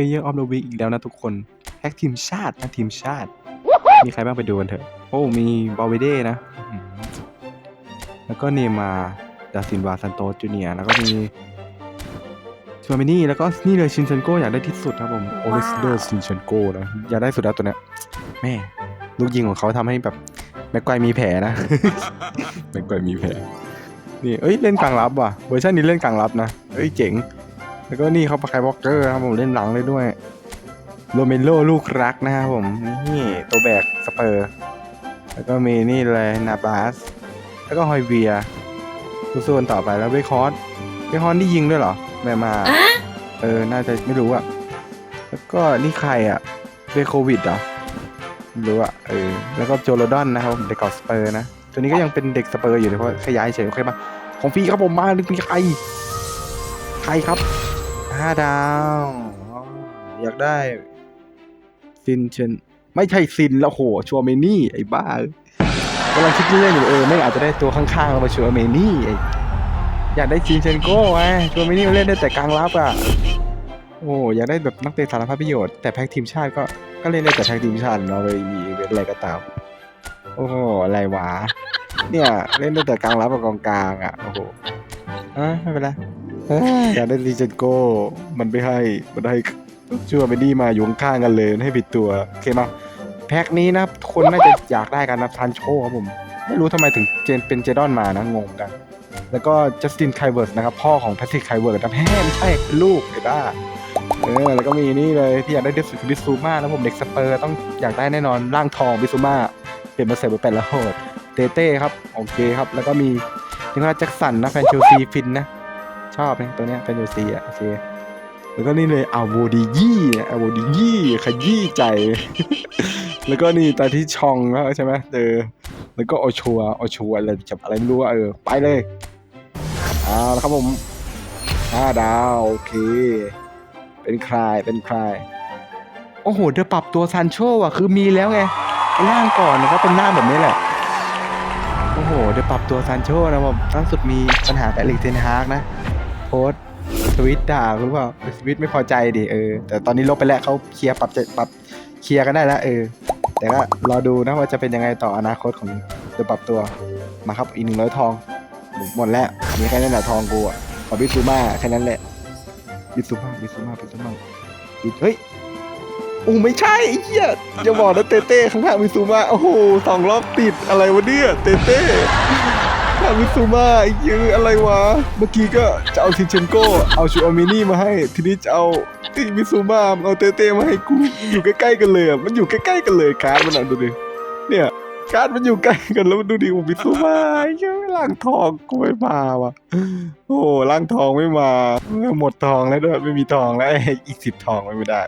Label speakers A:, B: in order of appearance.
A: Player of the Week อีกแล้วนะทุกคนแท็กทีมชาตินะทีมชาติ มีใครบ้างไปดูกันเถอะ โอ้ มีบอลเวเด้นะอื้อหือแล้วก็เนมาร์ดาซินวาซันโตสจูเนียร์แล้วก็มีชวามินี่แล้วก็นี่เลยชินเชนโกอยากได้ที่สุดครับผมโอเลสเดอร์ชินเชนโกนะอยากได้สุดแล้วตัวเนี้ยแม่ลูกยิงของเขาทำให้แบบแม็กไกวมีแผลนะแม็กไกวมีแผลนี่เอ้ยเล่นกลางรับว่ะเวอร์ชันนี้เล่นกลางรับนะเอ้ยเจ๋ง แล้วก็นี่เขาปากไคบล็อกเกอร์ครับผมเล่นหลังเลยด้วยโรเมโลลูกรักนะครับผมนี่ตัวแบกสเปอร์ แล้วก็มีนี่เลยนาบาส แล้วก็ฮอยเวียสู้ๆกันต่อไปแล้วเบคอสเบคอสนี่ยิงด้วยเหรอแม่มาเออ น่าจะไม่รู้อะแล้วก็นี่ใครอะเบโควิดเหรอไม่รู้อะเออ แล้วก็โจโรดอนนะครับผมเด็กเกาะสเปอร์นะ ตัวนี้ก็ยังเป็นเด็กสเปอร์อยู่เลยเพราะขยายเฉยโอเคปะของฟรีครับผมมานึกมีใคร ใครครับ ห้าดาวอ๋ออยากได้ซินเชนไม่ใช่ซินแล้วโหชัวเมนี่ ไอ้บ้ากำลังคิดเรื่องอยู่เออไม่อาจจะได้ตัวข้างๆเรามาชัวเมนี่ไอ้อยากได้ซินเชนโก้ไงชัวเมนี่มันเล่นได้แต่กลางรับอะโอ้อยากได้แบบนักเตะสารพัดประโยชน์แต่แพ็กทีมชาติก็ก็เล่นได้แต่แพ็กทีมชาติเราเลยมีเวนอะไรก็ตามโอ้โหอะไรวะเนี่ยเล่นได้แต่กลางรับกับกองกลางอะโอ้โหอะไม่เป็นไร เอ้ยากได้ดีเจนโก้มันไม่ให้มันให้ชั่อวไปดีมาอยู่ข้างกันเลยให้ปิดตัวโอเคมาแพ็คนี้นะคนน่าจะอยากได้กันนะทันโชครับผม ไม่รู้ทำไมถึงเจนเป็นเจดอนมานะงงกัน แล้วก็จัสตินไคเวิร์สนะครับพ่อของแพทริกไคเวิร์สนะแม่ไม่ใช่ลูกไอ้บ้าเออแล้วก็มีนี่เลยที่อยากได้เดฟบิซูมานะผมเด็กสเปอร์ต้องอยากได้แน่นอนร่างทองบิซูมาเปลี่ยนมาใส่เบอร์แปดแล้วโหดเตเต้ครับโอเคครับ แล้วก็มีนิโคลัสแจ็คสันนะแฟนเชลซีฟินนะ ชอบนะตัวเนี้ยแฟนเชลซีอะโอเคแล้วก็นี่เลยอาโวดียี่อาโวดียี่ขยี้ใจ แล้วก็นี่ตาที่ชองแล้วใช่ไหมเออแล้วก็โอชัวโอชัวอะไรจับอะไรไม่รู้เออไปเลยเอาครับผมห้าดาวโอเค เป็นใครเป็นใครโอ้โหเดี๋ยวปรับตัวซันโชอะคือมีแล้วไงไอ้ร่างก่อนนะก็เป็นร่างแบบนี้แหละโอ้โหเดี๋ยวปรับตัวซานโชนะผมล่าสุดมีปัญหากับเลิกเทนฮาร์กนะ โพสต์ทวิตด่าหรือเปล่าทวิตไม่พอใจดิเออ แต่ตอนนี้ลบไปแล้วเขาเคลียร์ปรับจะปรับเคลียร์กันได้แล้วเออ แต่ก็รอดูนะว่าจะเป็นยังไงต่ออนาคตของเดี๋ยวปรับตัว มาครับอีกหนึ่งร้อยทอง หมดแล้ว มีแค่นั้นแหละทองกูอะขอบิซูมาแค่นั้นแหละบิซูมาบิซูมาบิซูมาบิเฮ้ยโอ้ไม่ใช่ไอ้เหี้ยอย่าบอกนะเต้เต้ข้างๆบิซูมาโอ้โหสองรอบติดอะไรวะเนี่ยเต้เต้ ข้ามิซูมาอยืออะไรวะ เมื่อกี้ก็จะเอาซิเชนโกเอาชูอามินี่มาให้ ทีนี้จะเอาติมิซูมาเอาเตเต้มาให้กู อยู่ใกล้ๆกันเลยอะ มันอยู่ใกล้ๆกันเลยการ์ดมันอะดูดิ เนี่ยการ์ดมันอยู่ใกล้กันแล้วดูดิอ้มิซูมาไอ้เหี้ยร่างทองกูไม่มาว่ะ โอ้ร่างทองไม่มา หมดทองแล้วด้วยไม่มีทองแล้วอีกสิบทองไม่ได้